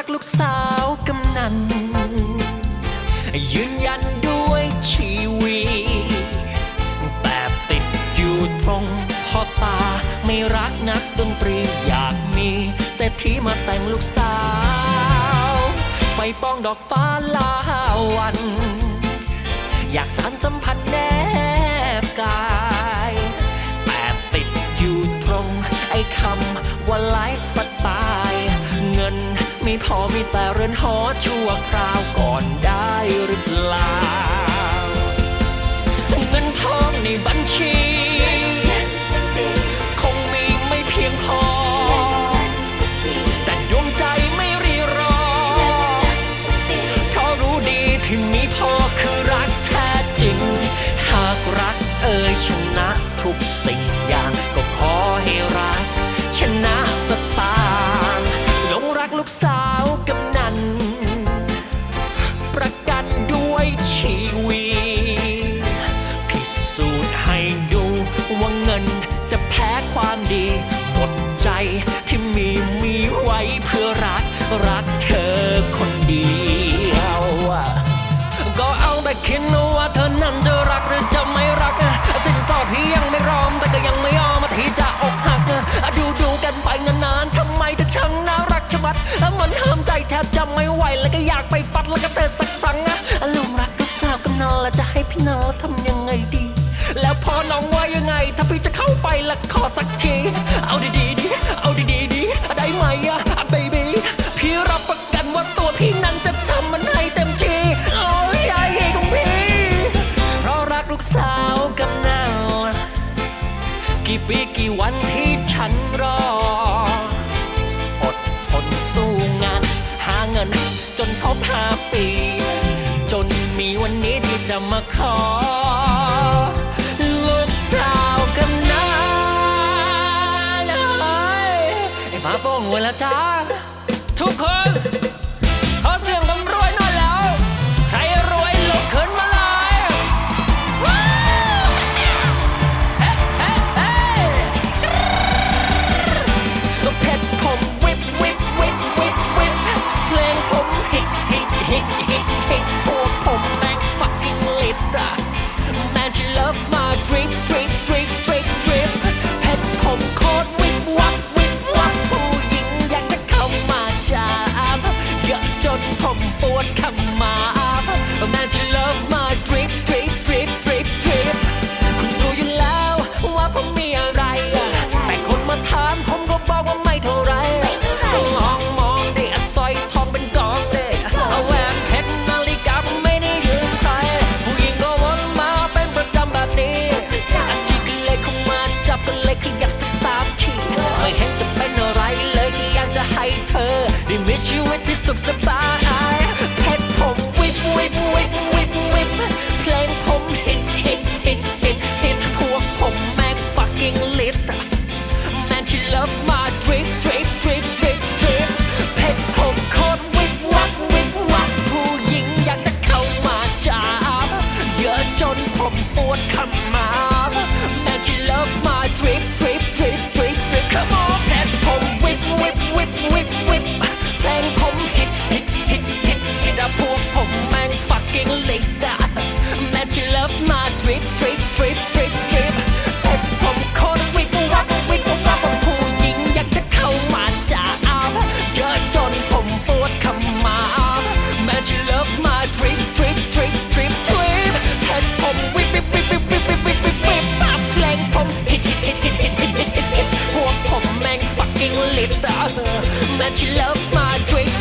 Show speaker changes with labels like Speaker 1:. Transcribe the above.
Speaker 1: รักลูกสาวกำนัน ยืนยันด้วยชีวีแต่ติดอยู่ตรงพ่อตา ไม่รักนักดนตรีอยากมีเศรษฐีมาแต่งลูกสาว ไฟปองดอกฟ้าลาวัน อยากสารสัมพันธ์แนบกายแต่ติดอยู่ตรงไอ้คำว่าไลฟ์ ไม่พอมีแต่เรือนหอชั่วคราวก่อนได้หรือเปล่าเงินทองในบัญชีคงมีไม่เพียงพอ แต่ดวงใจไม่รีรอเพราะรู้ดีที่มีพ่อคือรักแท้จริง หากรักเอ่ยชนะทุกสิ่ง หมดใจที่มีมีไว้เพื่อรักรักเธอคนเดียวก็เอาแต่คิดว่าเธอนั้นจะรักหรือจะไม่รัก สิ้นสอดพี่ยังไม่รอมแต่ก็ยังไม่ยอมที่จะอกหัก ดูดูกันไปนานๆทำไมเธอช่างน่ารักชะมัด มันห้ามใจแทบจะไม่ไหวแล้วก็อยากไปฟัดแล้วก็เธอสักครั้งอะลุงรักลูกสาวกำนันแล้วจะให้พี่นอนทำยังไงดี แล้วพอน้องว่ายังไง ถ้าพี่จะเข้าไปละขอสักที เอาดีๆดีเอาดีๆดีได้ไหมอะเบบี้พี่รับประกันว่าตัวพี่นั้นจะทำมันให้เต็มที่ โอ้ยยายของพี่ เพราะรักลูกสาวกำนันกี่ปีกี่วันที่ฉันรอ อดทนสู้งาน หาเงิน จนครบห้าปี จนมีวันนี้ที่จะมาขอ มาโป้งเวลาจ้าทุกคน you with this song about fucking lifter. That she loves my drink.